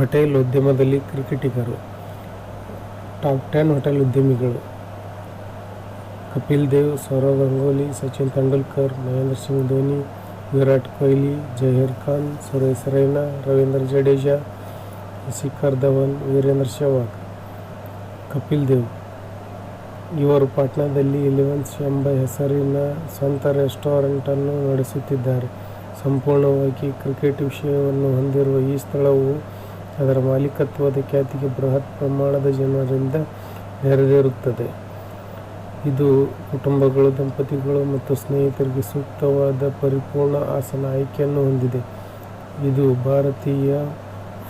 Hotel ಉದ್ಯಮದಲ್ಲಿ ಕ್ರಿಕೆಟಿಗರು. Top ten hotel ಉದ್ಯಮಿಗಳು. ಕಪಿಲ್ ದೇವ್, ಸೌರವ್ ಗಂಗೂಲಿ, ಸಚಿನ್ ತೆಂಡೂಲ್ಕರ್, ಮಹೇಂದ್ರ ಸಿಂಗ್ ಧೋನಿ, ವಿರಾಟ್ ಕೊಹ್ಲಿ, ಜಹೀರ್ ಖಾನ್, ಸುರೇಶ್ ರೈನಾ, ರವೀಂದ್ರ ಜಡೇಜಾ, ಶಿಖರ್ ಧವನ್, ವೀರೇಂದ್ರ ಸೆಹ್ವಾಗ್ ಕಪಿಲ್ ದೇವ್. ಇವರು ಪಾಟ್ನಾದಲ್ಲಿ ಇಲೆವೆನ್ಸ್ ಎಂಬ ಹೆಸರಿನ ಸ್ವಂತ ರೆಸ್ಟೋರೆಂಟನ್ನು ನಡೆಸುತ್ತಿದ್ದಾರೆ. ಸಂಪೂರ್ಣವಾಗಿ ಕ್ರಿಕೆಟ್ ವಿಷಯವನ್ನು ಹೊಂದಿರುವ ಈ ಸ್ಥಳವು ಅದರ ಮಾಲೀಕತ್ವದ ಖ್ಯಾತಿಗೆ ಬೃಹತ್ ಪ್ರಮಾಣದ ಜನರಿಂದ ನೆರೆದಿರುತ್ತದೆ ಇದು ಕುಟುಂಬಗಳು, ದಂಪತಿಗಳು ಮತ್ತು ಸ್ನೇಹಿತರಿಗೆ ಸೂಕ್ತವಾದ ಪರಿಪೂರ್ಣ ಆಸನ ಆಯ್ಕೆಯನ್ನು ಹೊಂದಿದೆ. ಇದು ಭಾರತೀಯ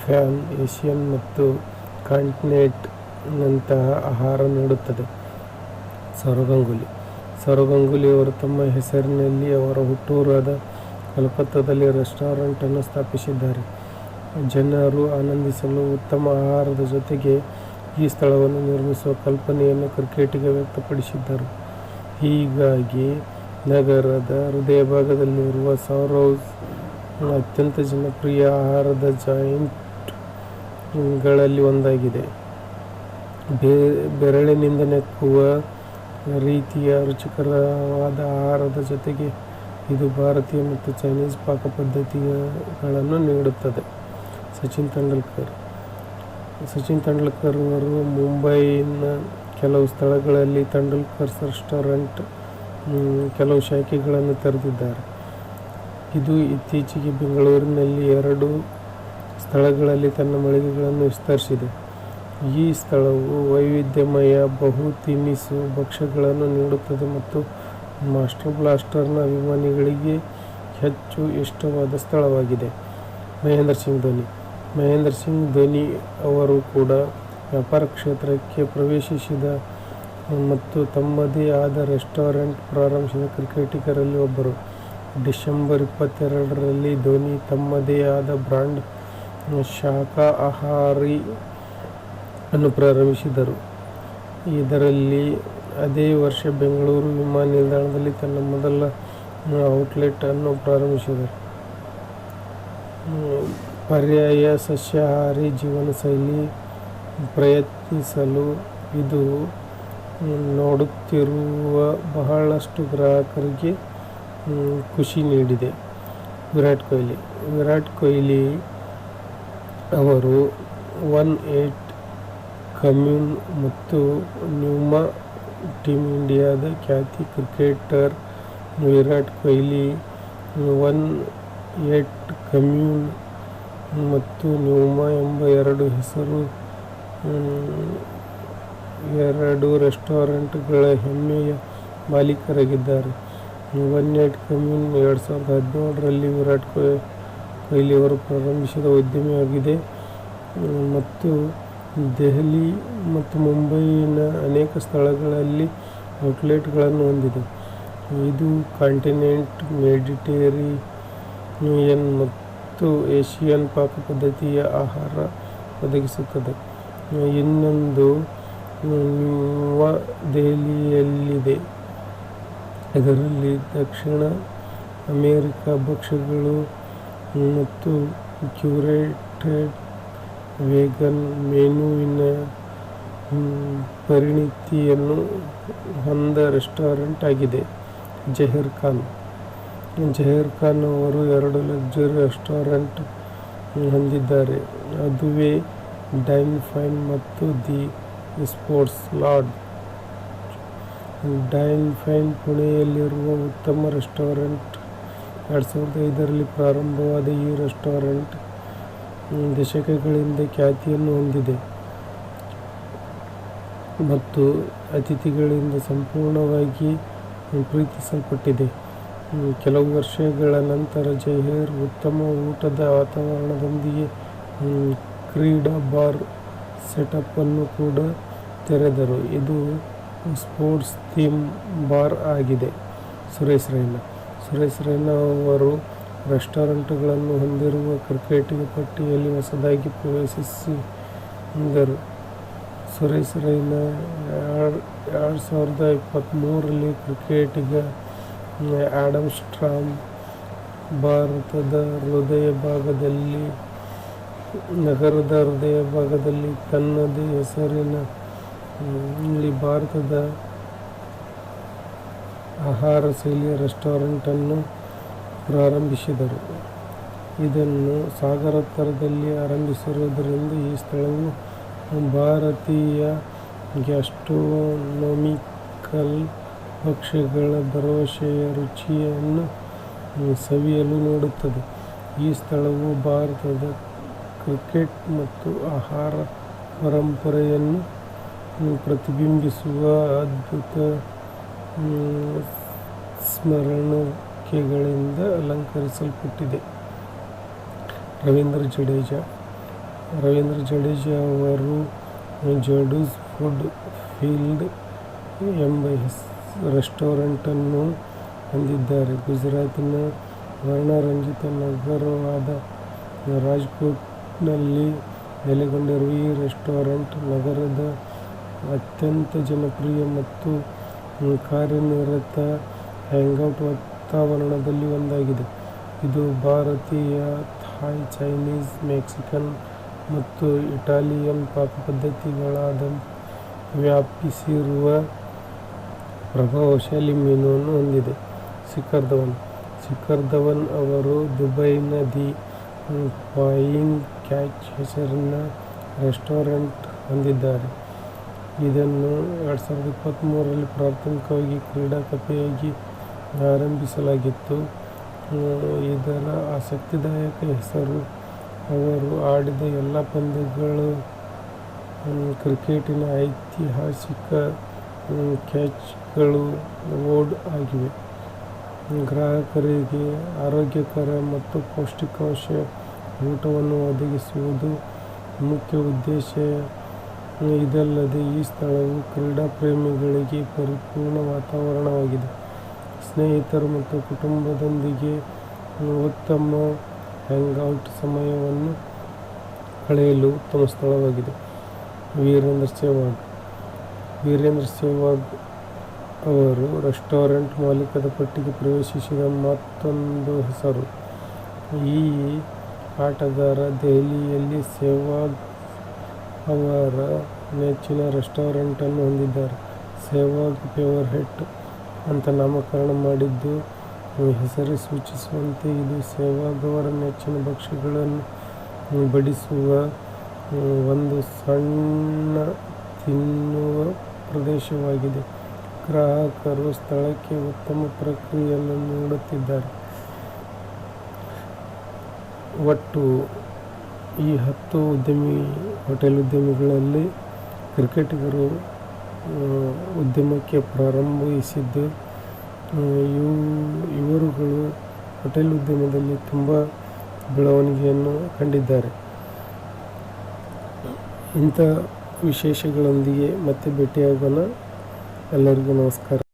ಫ್ಯಾನ್, ಏಷ್ಯನ್ ಮತ್ತು ಕಾಂಟಿನೆಂಟ್ನಂತಹ ಆಹಾರ ನೀಡುತ್ತದೆ. ಸೌರವ್ ಗಂಗೂಲಿ ಸೌರವ್ ತಮ್ಮ ಹೆಸರಿನಲ್ಲಿ ಅವರ ಹುಟ್ಟೂರಾದ ಕಲ್ಕತ್ತಾದಲ್ಲಿ ರೆಸ್ಟೋರೆಂಟನ್ನು ಸ್ಥಾಪಿಸಿದ್ದಾರೆ. ಜನರು ಆನಂದಿಸಲು ಉತ್ತಮ ಆಹಾರದ ಜೊತೆಗೆ ಈ ಸ್ಥಳವನ್ನು ನಿರ್ಮಿಸುವ ಕಲ್ಪನೆಯನ್ನು ಕ್ರಿಕೆಟಿಗೆ ವ್ಯಕ್ತಪಡಿಸಿದ್ದರು. ಹೀಗಾಗಿ ನಗರದ ಹೃದಯ ಭಾಗದಲ್ಲಿರುವ ಸೌರೌಸ್ ಅತ್ಯಂತ ಜನಪ್ರಿಯ ಆಹಾರದ ಜಾಯಿಂಟ್ಗಳಲ್ಲಿ ಒಂದಾಗಿದೆ. ಬೆ, ಬೆರಳಿನಿಂದ ನೆಕ್ಕುವ ರೀತಿಯ ರುಚಿಕರವಾದ ಆಹಾರದ ಜೊತೆಗೆ ಇದು ಭಾರತೀಯ ಮತ್ತು ಚೈನೀಸ್ ಪಾಕಪದ್ಧತಿಗಳನ್ನು ನೀಡುತ್ತದೆ. ಸಚಿನ್ ತೆಂಡೂಲ್ಕರ್. ಸಚಿನ್ ತೆಂಡೂಲ್ಕರ್ ಅವರು ಮುಂಬೈನ ಕೆಲವು ಸ್ಥಳಗಳಲ್ಲಿ ತೆಂಡೂಲ್ಕರ್ಸ್ ರೆಸ್ಟೋರೆಂಟ್ ಕೆಲವು ಶಾಖೆಗಳನ್ನು ತೆರೆದಿದ್ದಾರೆ. ಇದು ಇತ್ತೀಚೆಗೆ ಬೆಂಗಳೂರಿನಲ್ಲಿ ಎರಡು ಸ್ಥಳಗಳಲ್ಲಿ ತನ್ನ ಮಳಿಗೆಗಳನ್ನು ವಿಸ್ತರಿಸಿದೆ. ಈ ಸ್ಥಳವು ವೈವಿಧ್ಯಮಯ ಬಹು ತಿನಿಸು ಭಕ್ಷ್ಯಗಳನ್ನು ನೀಡುತ್ತದೆ ಮತ್ತು ಮಾಸ್ಟರ್ ಬ್ಲಾಸ್ಟರ್ನ ಅಭಿಮಾನಿಗಳಿಗೆ ಹೆಚ್ಚು ಇಷ್ಟವಾದ ಸ್ಥಳವಾಗಿದೆ. ಮಹೇಂದ್ರ ಸಿಂಗ್ ಧೋನಿ ಮಹೇಂದ್ರ ಸಿಂಗ್ ಧೋನಿ ಅವರು ಕೂಡ ವ್ಯಾಪಾರ ಕ್ಷೇತ್ರಕ್ಕೆ ಪ್ರವೇಶಿಸಿದ ಮತ್ತು ತಮ್ಮದೇ ಆದ ರೆಸ್ಟೋರೆಂಟ್ ಪ್ರಾರಂಭಿಸಿದ ಕ್ರಿಕೆಟಿಗರಲ್ಲಿ ಒಬ್ಬರು. ಡಿಸೆಂಬರ್ ಇಪ್ಪತ್ತೆರಡರಲ್ಲಿ ಧೋನಿ ತಮ್ಮದೇ ಆದ ಬ್ರಾಂಡ್ ಆಹಾರಿ ಅನ್ನು ಪ್ರಾರಂಭಿಸಿದರು. ಇದರಲ್ಲಿ ಅದೇ ವರ್ಷ ಬೆಂಗಳೂರು ವಿಮಾನ ನಿಲ್ದಾಣದಲ್ಲಿ ತನ್ನ ಮೊದಲ ಔಟ್ಲೆಟ್ ಅನ್ನು ಪ್ರಾರಂಭಿಸಿದರು. ಪರ್ಯಾಯ ಸಸ್ಯಾಹಾರಿ ಜೀವನಶೈಲಿ ಪ್ರಯತ್ನಿಸಲು ಇದು ನೋಡುತ್ತಿರುವ ಬಹಳಷ್ಟು ಗ್ರಾಹಕರಿಗೆ ಖುಷಿ ನೀಡಿದೆ. ವಿರಾಟ್ ಕೊಹ್ಲಿ. ವಿರಾಟ್ ಕೊಹ್ಲಿ ಅವರು ಒನ್ ಏಟ್ ಕಮ್ಯೂನ್ ಮತ್ತು ನ್ಯೂಮಾ ಟೀಮ್ ಇಂಡಿಯಾದ ಖ್ಯಾತಿ cricketer Virat Kohli one eight commune ಮತ್ತು ನ್ಯೂಮಾ ಎಂಬ ಎರಡು ಹೆಸರು ಎರಡು ರೆಸ್ಟೋರೆಂಟ್ಗಳ ಹೆಮ್ಮೆಯ ಮಾಲೀಕರಾಗಿದ್ದಾರೆ. ಒನ್ ಏಟ್ ಕಮ್ಯೂನ್ ಎರಡು ಸಾವಿರದ ಹದಿನೇಳರಲ್ಲಿ ವಿರಾಟ್ ಕೊಹ್ಲಿ ಅವರು ಪ್ರಾರಂಭಿಸಿದ ಉದ್ಯಮವಾಗಿದೆ ಮತ್ತು ದೆಹಲಿ ಮತ್ತು ಮುಂಬೈನ ಅನೇಕ ಸ್ಥಳಗಳಲ್ಲಿ ಔಟ್ಲೆಟ್ಗಳನ್ನು ಹೊಂದಿದೆ. ಇದು ಕಾಂಟಿನೆಂಟ್ ಮೆಡಿಟೇರಿಯನ್ ಮತ್ತು ಏಷಿಯನ್ ಪಾಕಪದ್ಧತಿಯ ಆಹಾರ ಒದಗಿಸುತ್ತದೆ. ಇನ್ನೊಂದು ನವದೆಹಲಿಯಲ್ಲಿದೆ ಇದರಲ್ಲಿ ದಕ್ಷಿಣ ಅಮೇರಿಕ ಭಕ್ಷ್ಯಗಳು ಮತ್ತು ಕ್ಯೂರೇಟೆಡ್ ವೇಗನ್ ಮೆನುವಿನ ಪರಿಣಿತಿಯನ್ನು ಹೊಂದ ರೆಸ್ಟೋರೆಂಟ್ ಆಗಿದೆ. ಜಹೀರ್ ಖಾನ್ ಜಹೀರ್ ಖಾನ್ ಅವರು ಎರಡು ಲಕ್ಸುರಿ ರೆಸ್ಟೋರೆಂಟ್ ಹೊಂದಿದ್ದಾರೆ. ಅದುವೇ ಡೈನ್ ಫೈನ್ ಮತ್ತು the sports lad dine fine ಪುಣೆಯಲ್ಲಿರುವ ಉತ್ತಮ ರೆಸ್ಟೋರೆಂಟ್. ಎರಡು ಸಾವಿರದ ಐದರಲ್ಲಿ ಪ್ರಾರಂಭವಾದ ಈ ರೆಸ್ಟೋರೆಂಟ್ ದಶಕಗಳಿಂದ ಖ್ಯಾತಿಯನ್ನು ಹೊಂದಿದೆ. ಮತ್ತು ಅತಿಥಿಗಳಿಂದ ಸಂಪೂರ್ಣವಾಗಿ ಪ್ರೀತಿಸಲ್ಪಟ್ಟಿದೆ. ಕೆಲವು ವರ್ಷಗಳ ನಂತರ ಜೈಹೇರ್ ಉತ್ತಮ ಊಟದ ವಾತಾವರಣದೊಂದಿಗೆ ಕ್ರೀಡಾ ಬಾರ್ ಸೆಟಪ್ ಅನ್ನು ಕೂಡ ತೆರೆದರು. ಇದು ಸ್ಪೋರ್ಟ್ಸ್ ಥೀಮ್ ಬಾರ್ ಆಗಿದೆ. ಸುರೇಶ್ ರೈನಾ ಸುರೇಶ್ ರೈನಾ ಅವರು ರೆಸ್ಟೋರೆಂಟ್ಗಳನ್ನು ಹೊಂದಿರುವ ಕ್ರಿಕೆಟಿಗ ಪಟ್ಟಿಯಲ್ಲಿ ಹೊಸದಾಗಿ ಪ್ರವೇಶಿಸಿದರು. ಸುರೇಶ್ ರೈನಾ, ಎರಡು ಸಾವಿರದ ಇಪ್ಪತ್ತ್ಮೂರರಲ್ಲಿ ಕ್ರಿಕೆಟಿಗ ಆಡಮ್ ಸ್ಟ್ರಾಮ್ ಭಾರತದ ಹೃದಯ ಭಾಗದಲ್ಲಿ, ನಗರದ ಹೃದಯ ಭಾಗದಲ್ಲಿ, ತನ್ನದೇ ಹೆಸರಿನ ಇಲ್ಲಿ ಭಾರತದ ಆಹಾರ ಶೈಲಿಯ ರೆಸ್ಟೋರೆಂಟನ್ನು ಪ್ರಾರಂಭಿಸಿದರು. ಇದನ್ನು ಸಾಗರೋತ್ತರದಲ್ಲಿ ಆರಂಭಿಸಿರುವುದರಿಂದ ಈ ಸ್ಥಳವು ಭಾರತೀಯ ಗ್ಯಾಸ್ಟ್ರೋನೊಮಿಕಲ್ ಭಕ್ಷ್ಯಗಳ ಭರವಸೆಯ ರುಚಿಯನ್ನು ಸವಿಯಲು ನೋಡುತ್ತದೆ. ಈ ಸ್ಥಳವು ಭಾರತದ ಕ್ರಿಕೆಟ್ ಮತ್ತು ಆಹಾರ ಪರಂಪರೆಯನ್ನು ಪ್ರತಿಬಿಂಬಿಸುವ ಅದ್ಭುತ ಸ್ಮರಣಿಕೆಗಳಿಂದ ಅಲಂಕರಿಸಲ್ಪಟ್ಟಿದೆ. ರವೀಂದ್ರ ಜಡೇಜಾ ರವೀಂದ್ರ ಜಡೇಜಾ ಅವರು ಜಡೂಸ್ ಫುಡ್ ಫೀಲ್ಡ್ ಎಂಬ ರೆಸ್ಟೋರೆಂಟನ್ನು ಹೊಂದಿದ್ದಾರೆ. ಗುಜರಾತಿನ ವರ್ಣರಂಜಿತ ನಗರವಾದ ರಾಜ್ಕೋಟ್ನಲ್ಲಿ ನೆಲೆಗೊಂಡಿರುವ ಈ ರೆಸ್ಟೋರೆಂಟ್ ನಗರದ ಅತ್ಯಂತ ಜನಪ್ರಿಯ ಮತ್ತು ಕಾರ್ಯನಿರತ ಹ್ಯಾಂಗ್ಔಟ್ ವಾತಾವರಣದಲ್ಲಿ ಒಂದಾಗಿದೆ. ಇದು ಭಾರತೀಯ, ಥಾಯ್, ಚೈನೀಸ್, ಮೆಕ್ಸಿಕನ್ ಮತ್ತು ಇಟಾಲಿಯನ್ ಪಾಕಪದ್ಧತಿಗಳಾದ ವ್ಯಾಪಿಸಿರುವ ಪ್ರಭಾವಶಾಲಿ ಮೀನುವನ್ನು ಹೊಂದಿದೆ. ಶಿಖರ್ ಧವನ್ ಶಿಖರ್ ಧವನ್ ಅವರು ದುಬೈನ ದಿ ಫ್ಲೈಯಿಂಗ್ ಕ್ಯಾಚ್ ಹೆಸರಿನ ರೆಸ್ಟೋರೆಂಟ್ ಹೊಂದಿದ್ದಾರೆ. ಇದನ್ನು ಎರಡು ಸಾವಿರದ ಇಪ್ಪತ್ತ್ಮೂರರಲ್ಲಿ ಪ್ರಾಥಮಿಕವಾಗಿ ಕ್ರೀಡಾ ಕಫೆಯಾಗಿ ಆರಂಭಿಸಲಾಗಿತ್ತು. ಇದರ ಆಸಕ್ತಿದಾಯಕ ಹೆಸರು, ಅವರು ಆಡಿದ ಎಲ್ಲ ಪಂದ್ಯಗಳು ಕ್ರಿಕೆಟಿನ ಐತಿಹಾಸಿಕ ಕ್ಯಾಚ್ಗಳು ಓಡ್ ಆಗಿವೆ. ಗ್ರಾಹಕರಿಗೆ ಆರೋಗ್ಯಕರ ಮತ್ತು ಪೌಷ್ಟಿಕಾಂಶ ಊಟವನ್ನು ಒದಗಿಸುವುದು ಮುಖ್ಯ ಉದ್ದೇಶ. ಇದಲ್ಲದೆ ಈ ಸ್ಥಳವು ಕ್ರೀಡಾ ಪ್ರೇಮಿಗಳಿಗೆ ಪರಿಪೂರ್ಣ ವಾತಾವರಣವಾಗಿದೆ. ಸ್ನೇಹಿತರು ಮತ್ತು ಕುಟುಂಬದೊಂದಿಗೆ ಉತ್ತಮ ಹ್ಯಾಂಗ್ಔಟ್ ಸಮಯವನ್ನು ಕಳೆಯಲು ಉತ್ತಮ ಸ್ಥಳವಾಗಿದೆ. ವೀರೇಂದ್ರ ಸೆಹ್ವಾಗ್ ವೀರೇಂದ್ರ ಸೆಹ್ವಾಗ್ ಅವರು ರೆಸ್ಟೋರೆಂಟ್ ಮಾಲೀಕದ ಪಟ್ಟಿಗೆ ಪ್ರವೇಶಿಸಿದ ಮತ್ತೊಂದು ಹೆಸರು. ಈ ಆಟಗಾರ ದೆಹಲಿಯಲ್ಲಿ ಸೆಹ್ವಾಗ್ ಅವರ ನೆಚ್ಚಿನ ರೆಸ್ಟೋರೆಂಟನ್ನು ಹೊಂದಿದ್ದಾರೆ. ಸೆಹ್ವಾಗ್ ಫೇವರ್ಹೆಟ್ ಅಂತ ನಾಮಕರಣ ಮಾಡಿದ್ದು, ಹೆಸರೇ ಸೂಚಿಸುವಂತೆ ಇದು ಸೆಹ್ವಾಗ್ ಅವರ ನೆಚ್ಚಿನ ಭಕ್ಷ್ಯಗಳನ್ನು ಬಡಿಸುವ ಒಂದು ಸಣ್ಣ ತಿನ್ನುವ ಪ್ರದೇಶವಾಗಿದೆ. ಗ್ರಾಹಕರು ಸ್ಥಳಕ್ಕೆ ಉತ್ತಮ ಪ್ರಕ್ರಿಯೆಯನ್ನು ನೀಡುತ್ತಿದ್ದಾರೆ. ಒಟ್ಟು ಈ ಹತ್ತು ಉದ್ಯಮಿ, ಹೋಟೆಲ್ ಉದ್ಯಮಿಗಳಲ್ಲಿ ಕ್ರಿಕೆಟಿಗರು ಉದ್ಯಮಕ್ಕೆ ಪ್ರಾರಂಭಿಸಿದ್ದು ಇವು, ಇವರುಗಳು ಹೋಟೆಲ್ ಉದ್ಯಮದಲ್ಲಿ ತುಂಬ ಬೆಳವಣಿಗೆಯನ್ನು ಕಂಡಿದ್ದಾರೆ. ಇಂಥ ವಿಶೇಷಗಳೊಂದಿಗೆ ಮತ್ತೆ ಭೇಟಿಯಾಗೋಣ. ಎಲ್ಲರಿಗೂ ನಮಸ್ಕಾರ.